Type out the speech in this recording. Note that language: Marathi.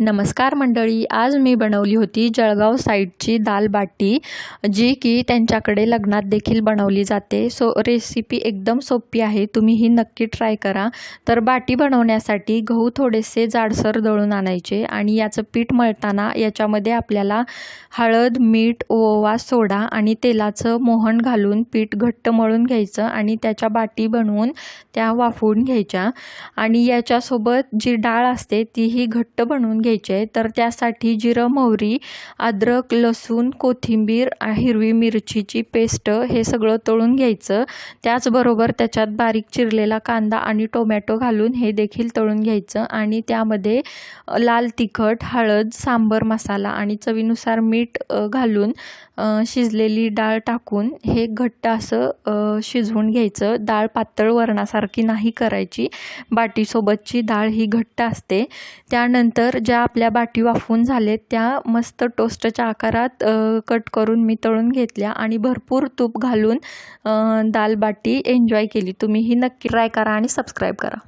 नमस्कार मंडळी आज मी बनवली होती जळगाव साईडची दाल बाटी जी की त्यांच्याकडे लग्नात देखील बनवली जाते. सो रेसिपी एकदम सोपी आहे तुम्ही ही नक्की ट्राय करा. तर बाटी बनवण्यासाठी गहू थोडेसे जाडसर दळून आणायचे आणि याचं पीठ मळताना याच्यामध्ये आपल्याला हळद मीठ ओवा सोडा आणि तेलाचं मोहन घालून पीठ घट्ट मळून घ्यायचं आणि त्याच्या बाटी बनवून त्या वाफवून घ्यायच्या. आणि याच्यासोबत जी डाळ असते तीही घट्ट बनवून घ्यायची. आहे तर त्यासाठी जिरं मोहरी अद्रक लसूण कोथिंबीर हिरवी मिरचीची पेस्ट हे सगळं तळून घ्यायचं. त्याचबरोबर त्याच्यात बारीक चिरलेला कांदा आणि टोमॅटो घालून हे देखील तळून घ्यायचं. आणि त्यामध्ये लाल तिखट हळद सांबर मसाला आणि चवीनुसार मीठ घालून शिजलेली डाळ टाकून हे घट्ट असं शिजवून घ्यायचं. डाळ पातळ वरणासारखी नाही करायची. बाटीसोबतची डाळ ही घट्ट असते. त्यानंतर ज्या आपल्या बाटी वाफवून झालेत त्या मस्त टोस्टच्या आकारात कट करून मी तळून घेतल्या आणि भरपूर तूप घालून दाल बाटी एन्जॉय केली. तुम्ही ही नक्की ट्राय करा आणि सबस्क्राईब करा.